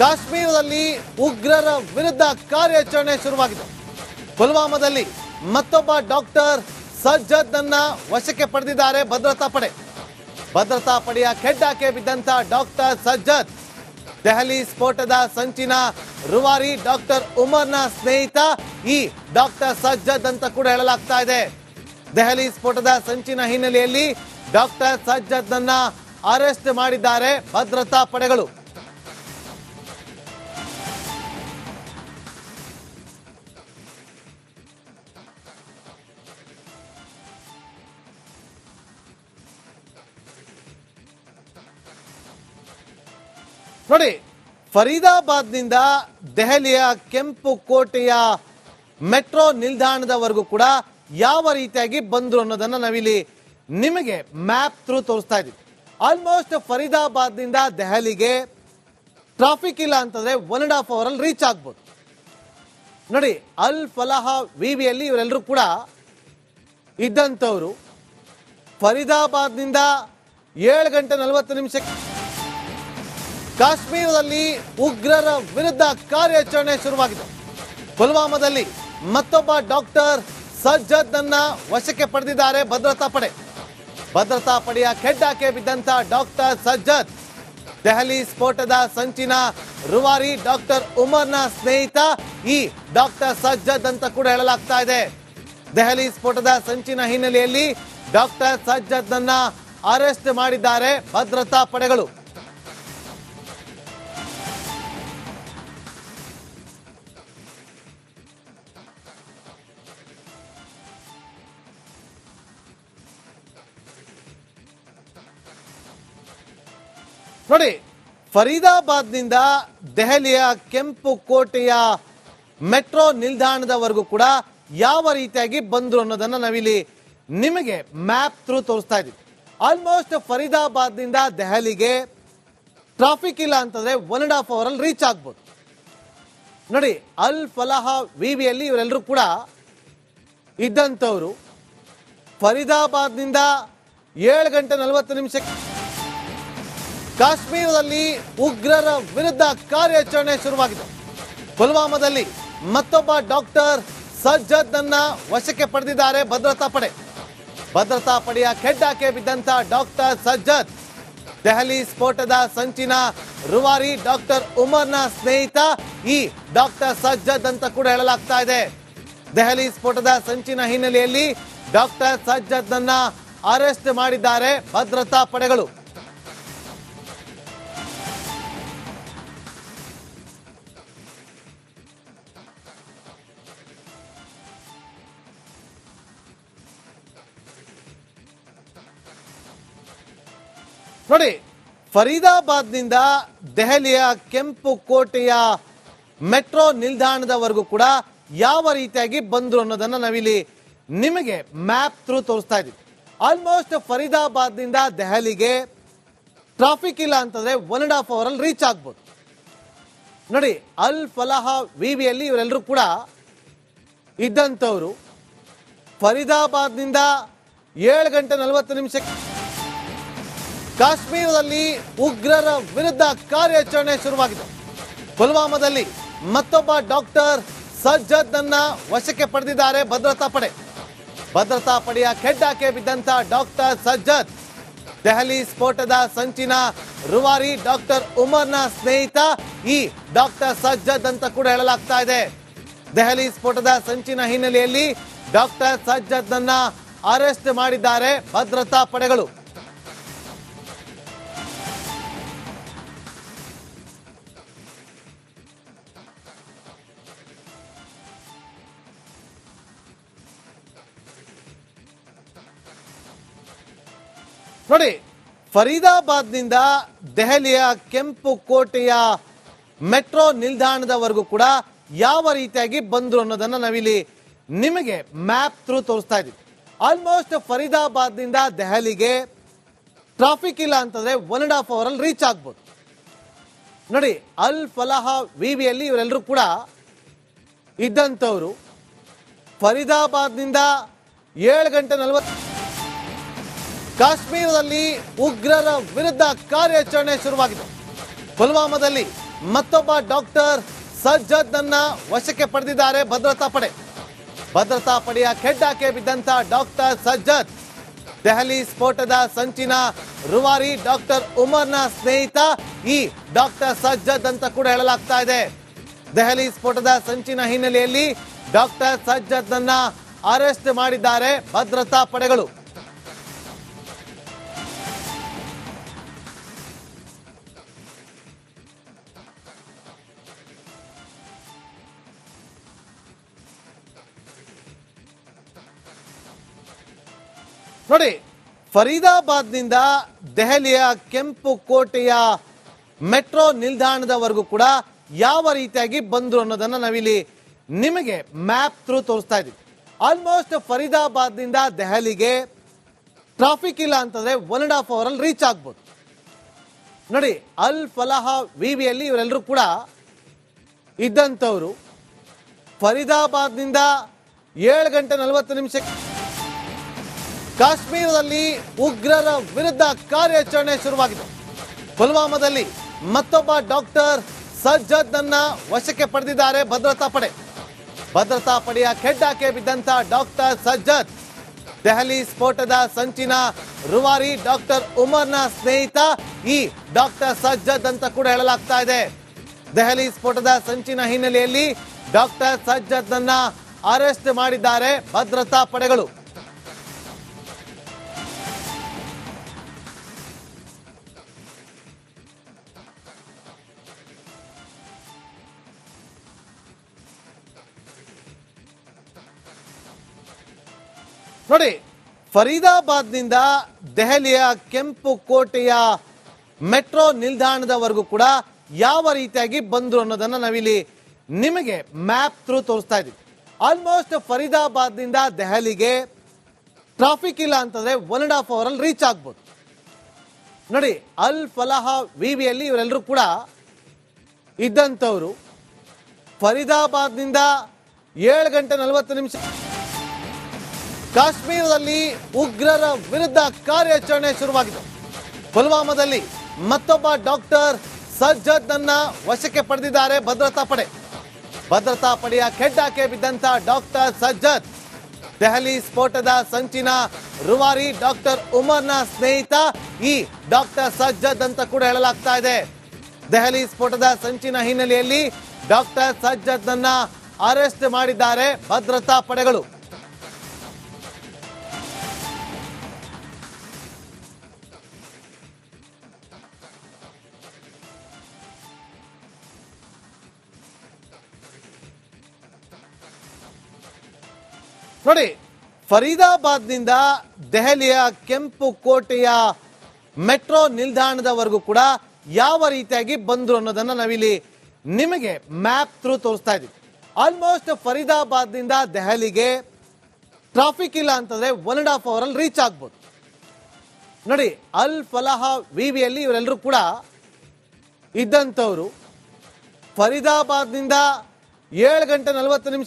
ಕಾಶ್ಮೀರದಲ್ಲಿ ಉಗ್ರರ ವಿರುದ್ಧ ಕಾರ್ಯಾಚರಣೆ ಶುರುವಾಗಿದೆ. ಪುಲ್ವಾಮಾದಲ್ಲಿ ಮತ್ತೊಬ್ಬ ಡಾಕ್ಟರ್ ಸಜ್ಜದ್ ಅನ್ನ ವಶಕ್ಕೆ ಪಡೆದಿದ್ದಾರೆ ಭದ್ರತಾ ಪಡೆ. ಭದ್ರತಾ ಪಡೆಯ ಕೆಡ್ಡಾಕೆ ಬಿದ್ದಂತ ಡಾಕ್ಟರ್ ಸಜ್ಜದ್, ದೆಹಲಿ ಸ್ಫೋಟದ ಸಂಚಿನ ರುವಾರಿ ಡಾಕ್ಟರ್ ಉಮರ್ನ ಸ್ನೇಹಿತ ಈ ಡಾಕ್ಟರ್ ಸಜ್ಜದ್ ಅಂತ ಕೂಡ ಹೇಳಲಾಗ್ತಾ ಇದೆ. ದೆಹಲಿ ಸ್ಫೋಟದ ಸಂಚಿನ ಹಿನ್ನೆಲೆಯಲ್ಲಿ ಡಾಕ್ಟರ್ ಸಜ್ಜದ್ ನನ್ನ ಅರೆಸ್ಟ್ ಮಾಡಿದ್ದಾರೆ ಭದ್ರತಾ ಪಡೆಗಳು. ನೋಡಿ, ಫರೀದಾಬಾದ್ನಿಂದ ದೆಹಲಿಯ ಕೆಂಪು ಕೋಟೆಯ ಮೆಟ್ರೋ ನಿಲ್ದಾಣದವರೆಗೂ ಕೂಡ ಯಾವ ರೀತಿಯಾಗಿ ಬಂದ್ರು ಅನ್ನೋದನ್ನ ನಾವಿಲ್ಲಿ ನಿಮಗೆ ಮ್ಯಾಪ್ ಥ್ರೂ ತೋರಿಸ್ತಾ ಇದ್ದೀವಿ. ಆಲ್ಮೋಸ್ಟ್ ಫರೀದಾಬಾದ್ನಿಂದ ದೆಹಲಿಗೆ ಟ್ರಾಫಿಕ್ ಇಲ್ಲ ಅಂತಂದ್ರೆ ಒನ್ ಅಂಡ್ ಹಾಫ್ ಅವರ್ ಅಲ್ಲಿ ರೀಚ್ ಆಗ್ಬೋದು. ನೋಡಿ, ಅಲ್ ಫಲಾಹ, ವಿವಿಯಲ್ಲಿ ಇವರೆಲ್ಲರೂ ಕೂಡ ಇದ್ದಂಥವರು. ಫರೀದಾಬಾದ್ನಿಂದ ಏಳು ಗಂಟೆ ನಲವತ್ತು ನಿಮಿಷಕ್ಕೆ ಕಾಶ್ಮೀರದಲ್ಲಿ ಉಗ್ರರ ವಿರುದ್ಧ ಕಾರ್ಯಾಚರಣೆ ಶುರುವಾಗಿದೆ. ಪುಲ್ವಾಮಾದಲ್ಲಿ ಮತ್ತೊಬ್ಬ ಡಾಕ್ಟರ್ ಸಜ್ಜದ್ ಅನ್ನ ವಶಕ್ಕೆ ಪಡೆದಿದ್ದಾರೆ ಭದ್ರತಾ ಪಡೆ. ಭದ್ರತಾ ಪಡೆಯ ಕೆಡ್ಡಾಕೆ ಬಿದ್ದಂತ ಡಾಕ್ಟರ್ ಸಜ್ಜದ್, ದೆಹಲಿ ಸ್ಫೋಟದ ಸಂಚಿನ ರುವಾರಿ ಡಾಕ್ಟರ್ ಉಮರ್ನ ಸ್ನೇಹಿತ ಈ ಡಾಕ್ಟರ್ ಸಜ್ಜದ್ ಅಂತ ಕೂಡ ಹೇಳಲಾಗ್ತಾ ಇದೆ. ದೆಹಲಿ ಸ್ಫೋಟದ ಸಂಚಿನ ಹಿನ್ನೆಲೆಯಲ್ಲಿ ಡಾಕ್ಟರ್ ಸಜ್ಜದ್ ನನ್ನ ಅರೆಸ್ಟ್ ಮಾಡಿದ್ದಾರೆ ಭದ್ರತಾ ಪಡೆಗಳು. ನೋಡಿ, ಫರೀದಾಬಾದ್ನಿಂದ ದೆಹಲಿಯ ಕೆಂಪು ಕೋಟೆಯ ಮೆಟ್ರೋ ನಿಲ್ದಾಣದವರೆಗೂ ಕೂಡ ಯಾವ ರೀತಿಯಾಗಿ ಬಂದ್ರು ಅನ್ನೋದನ್ನ ನಾವಿಲ್ಲಿ ನಿಮಗೆ ಮ್ಯಾಪ್ ಥ್ರೂ ತೋರಿಸ್ತಾ ಇದ್ದೀವಿ. ಆಲ್ಮೋಸ್ಟ್ ಫರೀದಾಬಾದ್ನಿಂದ ದೆಹಲಿಗೆ ಟ್ರಾಫಿಕ್ ಇಲ್ಲ ಅಂತಂದ್ರೆ ಒನ್ ಅಂಡ್ ಹಾಫ್ ಅವರ್ ಅಲ್ಲಿ ರೀಚ್ ಆಗ್ಬೋದು. ನೋಡಿ, ಅಲ್ ಫಲಾಹ, ವಿವಿಯಲ್ಲಿ ಇವರೆಲ್ಲರೂ ಕೂಡ ಇದ್ದಂಥವರು. ಫರೀದಾಬಾದ್ನಿಂದ ಏಳು ಗಂಟೆ ನಲವತ್ತು ನಿಮಿಷಕ್ಕೆ ಕಾಶ್ಮೀರದಲ್ಲಿ ಉಗ್ರರ ವಿರುದ್ಧ ಕಾರ್ಯಾಚರಣೆ ಶುರುವಾಗಿದೆ. ಪುಲ್ವಾಮಾದಲ್ಲಿ ಮತ್ತೊಬ್ಬ ಡಾಕ್ಟರ್ ಸಜ್ಜದ್ ಅನ್ನ ವಶಕ್ಕೆ ಪಡೆದಿದ್ದಾರೆ ಭದ್ರತಾ ಪಡೆ. ಭದ್ರತಾ ಪಡೆಯ ಕೆಡ್ಡಾಕೆ ಬಿದ್ದಂತ ಡಾಕ್ಟರ್ ಸಜ್ಜದ್, ದೆಹಲಿ ಸ್ಫೋಟದ ಸಂಚಿನ ರುವಾರಿ ಡಾಕ್ಟರ್ ಉಮರ್ನ ಸ್ನೇಹಿತ ಈ ಡಾಕ್ಟರ್ ಸಜ್ಜದ್ ಅಂತ ಕೂಡ ಹೇಳಲಾಗ್ತಾ ಇದೆ. ದೆಹಲಿ ಸ್ಫೋಟದ ಸಂಚಿನ ಹಿನ್ನೆಲೆಯಲ್ಲಿ ಡಾಕ್ಟರ್ ಸಜ್ಜದ್ ನನ್ನ ಅರೆಸ್ಟ್ ಮಾಡಿದ್ದಾರೆ ಭದ್ರತಾ ಪಡೆಗಳು. ನೋಡಿ, ಫರೀದಾಬಾದ್ನಿಂದ ದೆಹಲಿಯ ಕೆಂಪು ಕೋಟೆಯ ಮೆಟ್ರೋ ನಿಲ್ದಾಣದವರೆಗೂ ಕೂಡ ಯಾವ ರೀತಿಯಾಗಿ ಬಂದ್ರು ಅನ್ನೋದನ್ನ ನಾವಿಲ್ಲಿ ನಿಮಗೆ ಮ್ಯಾಪ್ ಥ್ರೂ ತೋರಿಸ್ತಾ ಇದ್ದೀವಿ. ಆಲ್ಮೋಸ್ಟ್ ಫರೀದಾಬಾದ್ನಿಂದ ದೆಹಲಿಗೆ ಟ್ರಾಫಿಕ್ ಇಲ್ಲ ಅಂತಂದ್ರೆ ಒನ್ ಅಂಡ್ ಹಾಫ್ ಅವರ್ ಅಲ್ಲಿ ರೀಚ್ ಆಗ್ಬೋದು. ನೋಡಿ, ಅಲ್ ಫಲಾಹ, ವಿವಿಯಲ್ಲಿ ಇವರೆಲ್ಲರೂ ಕೂಡ ಇದ್ದಂಥವರು. ಫರೀದಾಬಾದ್ನಿಂದ ಏಳು ಗಂಟೆ ನಲವತ್ತು ನಿಮಿಷಕ್ಕೆ ಕಾಶ್ಮೀರದಲ್ಲಿ ಉಗ್ರರ ವಿರುದ್ಧ ಕಾರ್ಯಾಚರಣೆ ಶುರುವಾಗಿದೆ. ಪುಲ್ವಾಮಾದಲ್ಲಿ ಮತ್ತೊಬ್ಬ ಡಾಕ್ಟರ್ ಸಜ್ಜದ್ ಅನ್ನ ವಶಕ್ಕೆ ಪಡೆದಿದ್ದಾರೆ ಭದ್ರತಾ ಪಡೆ. ಭದ್ರತಾ ಪಡೆಯ ಕೆಡ್ಡಾಕೆ ಬಿದ್ದಂತ ಡಾಕ್ಟರ್ ಸಜ್ಜದ್, ದೆಹಲಿ ಸ್ಫೋಟದ ಸಂಚಿನ ರುವಾರಿ ಡಾಕ್ಟರ್ ಉಮರ್ನ ಸ್ನೇಹಿತ ಈ ಡಾಕ್ಟರ್ ಸಜ್ಜದ್ ಅಂತ ಕೂಡ ಹೇಳಲಾಗ್ತಾ ಇದೆ. ದೆಹಲಿ ಸ್ಫೋಟದ ಸಂಚಿನ ಹಿನ್ನೆಲೆಯಲ್ಲಿ ಡಾಕ್ಟರ್ ಸಜ್ಜದ್ ನನ್ನ ಅರೆಸ್ಟ್ ಮಾಡಿದ್ದಾರೆ ಭದ್ರತಾ ಪಡೆಗಳು. ನೋಡಿ, ಫರೀದಾಬಾದ್ನಿಂದ ದೆಹಲಿಯ ಕೆಂಪು ಕೋಟೆಯ ಮೆಟ್ರೋ ನಿಲ್ದಾಣದವರೆಗೂ ಕೂಡ ಯಾವ ರೀತಿಯಾಗಿ ಬಂದ್ರು ಅನ್ನೋದನ್ನ ನಾವಿಲ್ಲಿ ನಿಮಗೆ ಮ್ಯಾಪ್ ಥ್ರೂ ತೋರಿಸ್ತಾ ಇದ್ದೀವಿ. ಆಲ್ಮೋಸ್ಟ್ ಫರೀದಾಬಾದ್ನಿಂದ ದೆಹಲಿಗೆ ಟ್ರಾಫಿಕ್ ಇಲ್ಲ ಅಂತಂದ್ರೆ ಒನ್ ಅಂಡ್ ಹಾಫ್ ಅವರ್ ಅಲ್ಲಿ ರೀಚ್ ಆಗ್ಬೋದು. ನೋಡಿ, ಅಲ್ ಫಲಾಹ, ವಿವಿಯಲ್ಲಿ ಇವರೆಲ್ಲರೂ ಕೂಡ ಇದ್ದಂಥವರು. ಫರೀದಾಬಾದ್ನಿಂದ ಏಳು ಗಂಟೆ ನಲವತ್ತು ಕಾಶ್ಮೀರದಲ್ಲಿ ಉಗ್ರರ ವಿರುದ್ಧ ಕಾರ್ಯಾಚರಣೆ ಶುರುವಾಗಿದೆ. ಪುಲ್ವಾಮಾದಲ್ಲಿ ಮತ್ತೊಬ್ಬ ಡಾಕ್ಟರ್ ಸಜ್ಜದ್ ಅನ್ನ ವಶಕ್ಕೆ ಪಡೆದಿದ್ದಾರೆ ಭದ್ರತಾ ಪಡೆ. ಭದ್ರತಾ ಪಡೆಯ ಕೆಡ್ಡಾಕೆ ಬಿದ್ದಂತ ಡಾಕ್ಟರ್ ಸಜ್ಜದ್, ದೆಹಲಿ ಸ್ಫೋಟದ ಸಂಚಿನ ರುವಾರಿ ಡಾಕ್ಟರ್ ಉಮರ್ನ ಸ್ನೇಹಿತ ಈ ಡಾಕ್ಟರ್ ಸಜ್ಜದ್ ಅಂತ ಕೂಡ ಹೇಳಲಾಗ್ತಾ ಇದೆ. ದೆಹಲಿ ಸ್ಫೋಟದ ಸಂಚಿನ ಹಿನ್ನೆಲೆಯಲ್ಲಿ ಡಾಕ್ಟರ್ ಸಜ್ಜದ್ ಅನ್ನ ಅರೆಸ್ಟ್ ಮಾಡಿದ್ದಾರೆ ಭದ್ರತಾ ಪಡೆಗಳು. ನೋಡಿ, ಫರೀದಾಬಾದ್ನಿಂದ ದೆಹಲಿಯ ಕೆಂಪು ಕೋಟೆಯ ಮೆಟ್ರೋ ನಿಲ್ದಾಣದವರೆಗೂ ಕೂಡ ಯಾವ ರೀತಿಯಾಗಿ ಬಂದ್ರು ಅನ್ನೋದನ್ನ ನಾವಿಲ್ಲಿ ನಿಮಗೆ ಮ್ಯಾಪ್ ಥ್ರೂ ತೋರಿಸ್ತಾ ಇದ್ದೀವಿ. ಆಲ್ಮೋಸ್ಟ್ ಫರೀದಾಬಾದ್ನಿಂದ ದೆಹಲಿಗೆ ಟ್ರಾಫಿಕ್ ಇಲ್ಲ ಅಂತಂದ್ರೆ ಒನ್ ಅಂಡ್ ಹಾಫ್ ಅವರ್ ಅಲ್ಲಿ ರೀಚ್ ಆಗ್ಬೋದು. ನೋಡಿ, ಅಲ್ ಫಲಾಹ, ವಿವಿಯಲ್ಲಿ ಇವರೆಲ್ಲರೂ ಕೂಡ ಇದ್ದಂಥವರು. ಫರೀದಾಬಾದ್ನಿಂದ ಏಳು ಗಂಟೆ ನಲವತ್ತು ನಿಮಿಷಕ್ಕೆ ಕಾಶ್ಮೀರದಲ್ಲಿ ಉಗ್ರರ ವಿರುದ್ಧ ಕಾರ್ಯಾಚರಣೆ ಶುರುವಾಗಿದೆ. ಪುಲ್ವಾಮಾದಲ್ಲಿ ಮತ್ತೊಬ್ಬ ಡಾಕ್ಟರ್ ಸಜ್ಜದ್ ಅನ್ನ ವಶಕ್ಕೆ ಪಡೆದಿದ್ದಾರೆ ಭದ್ರತಾ ಪಡೆ. ಭದ್ರತಾ ಪಡೆಯ ಕೆಡ್ಡಾಕೆ ಬಿದ್ದಂತ ಡಾಕ್ಟರ್ ಸಜ್ಜದ್, ದೆಹಲಿ ಸ್ಫೋಟದ ಸಂಚಿನ ರುವಾರಿ ಡಾಕ್ಟರ್ ಉಮರ್ನ ಸ್ನೇಹಿತ ಈ ಡಾಕ್ಟರ್ ಸಜ್ಜದ್ ಅಂತ ಕೂಡ ಹೇಳಲಾಗ್ತಾ ಇದೆ. ದೆಹಲಿ ಸ್ಫೋಟದ ಸಂಚಿನ ಹಿನ್ನೆಲೆಯಲ್ಲಿ ಡಾಕ್ಟರ್ ಸಜ್ಜದ್ ಅನ್ನ ಅರೆಸ್ಟ್ ಮಾಡಿದ್ದಾರೆ ಭದ್ರತಾ ಪಡೆಗಳು. ನೋಡಿ, ಫರೀದಾಬಾದ್ನಿಂದ ದೆಹಲಿಯ ಕೆಂಪು ಕೋಟೆಯ ಮೆಟ್ರೋ ನಿಲ್ದಾಣದವರೆಗೂ ಕೂಡ ಯಾವ ರೀತಿಯಾಗಿ ಬಂದ್ರು ಅನ್ನೋದನ್ನ ನಾವಿಲ್ಲಿ ನಿಮಗೆ ಮ್ಯಾಪ್ ಥ್ರೂ ತೋರಿಸ್ತಾ ಇದ್ದೀವಿ. ಆಲ್ಮೋಸ್ಟ್ ಫರೀದಾಬಾದ್ನಿಂದ ದೆಹಲಿಗೆ ಟ್ರಾಫಿಕ್ ಇಲ್ಲ ಅಂತಂದ್ರೆ ಒನ್ ಅಂಡ್ ಹಾಫ್ ಅವರ್ ಅಲ್ಲಿ ರೀಚ್ ಆಗ್ಬೋದು. ನೋಡಿ, ಅಲ್ ಫಲಾಹ, ವಿವಿಯಲ್ಲಿ ಇವರೆಲ್ಲರೂ ಕೂಡ ಇದ್ದಂಥವರು. ಫರೀದಾಬಾದ್ನಿಂದ ಏಳು ಗಂಟೆ ನಲವತ್ತು ನಿಮಿಷ ಕಾಶ್ಮೀರದಲ್ಲಿ ಉಗ್ರರ ವಿರುದ್ಧ ಕಾರ್ಯಾಚರಣೆ ಶುರುವಾಗಿದೆ. ಪುಲ್ವಾಮಾದಲ್ಲಿ ಮತ್ತೊಬ್ಬ ಡಾಕ್ಟರ್ ಸಜ್ಜದ್ ಅನ್ನ ವಶಕ್ಕೆ ಪಡೆದಿದ್ದಾರೆ ಭದ್ರತಾ ಪಡೆ. ಭದ್ರತಾ ಪಡೆಯ ಕೆಡ್ಡಾಕೆ ಬಿದ್ದಂತ ಡಾಕ್ಟರ್ ಸಜ್ಜದ್, ದೆಹಲಿ ಸ್ಫೋಟದ ಸಂಚಿನ ರುವಾರಿ ಡಾಕ್ಟರ್ ಉಮರ್ನ ಸ್ನೇಹಿತ ಈ ಡಾಕ್ಟರ್ ಸಜ್ಜದ್ ಅಂತ ಕೂಡ ಹೇಳಲಾಗ್ತಾ ಇದೆ. ದೆಹಲಿ ಸ್ಫೋಟದ ಸಂಚಿನ ಹಿನ್ನೆಲೆಯಲ್ಲಿ ಡಾಕ್ಟರ್ ಸಜ್ಜದ್ ಅನ್ನ ಅರೆಸ್ಟ್ ಮಾಡಿದ್ದಾರೆ ಭದ್ರತಾ ಪಡೆಗಳು. ನೋಡಿ, ಫರೀದಾಬಾದ್ನಿಂದ ದೆಹಲಿಯ ಕೆಂಪು ಕೋಟೆಯ ಮೆಟ್ರೋ ನಿಲ್ದಾಣದವರೆಗೂ ಕೂಡ ಯಾವ ರೀತಿಯಾಗಿ ಬಂದ್ರು ಅನ್ನೋದನ್ನ ನಾವಿಲ್ಲಿ ನಿಮಗೆ ಮ್ಯಾಪ್ ಥ್ರೂ ತೋರಿಸ್ತಾ ಇದ್ದೀವಿ. ಆಲ್ಮೋಸ್ಟ್ ಫರೀದಾಬಾದ್ನಿಂದ ದೆಹಲಿಗೆ ಟ್ರಾಫಿಕ್ ಇಲ್ಲ ಅಂತಂದ್ರೆ ಒನ್ ಅಂಡ್ ಹಾಫ್ ಅವರ್ ಅಲ್ಲಿ ರೀಚ್ ಆಗ್ಬೋದು. ನೋಡಿ, ಅಲ್ ಫಲಾಹ ವಿವಿಯಲ್ಲಿ ಇವರೆಲ್ಲರೂ ಕೂಡ ಇದ್ದಂಥವರು. ಫರೀದಾಬಾದ್ನಿಂದ ಏಳು ಗಂಟೆ ನಲವತ್ತು ನಿಮಿಷ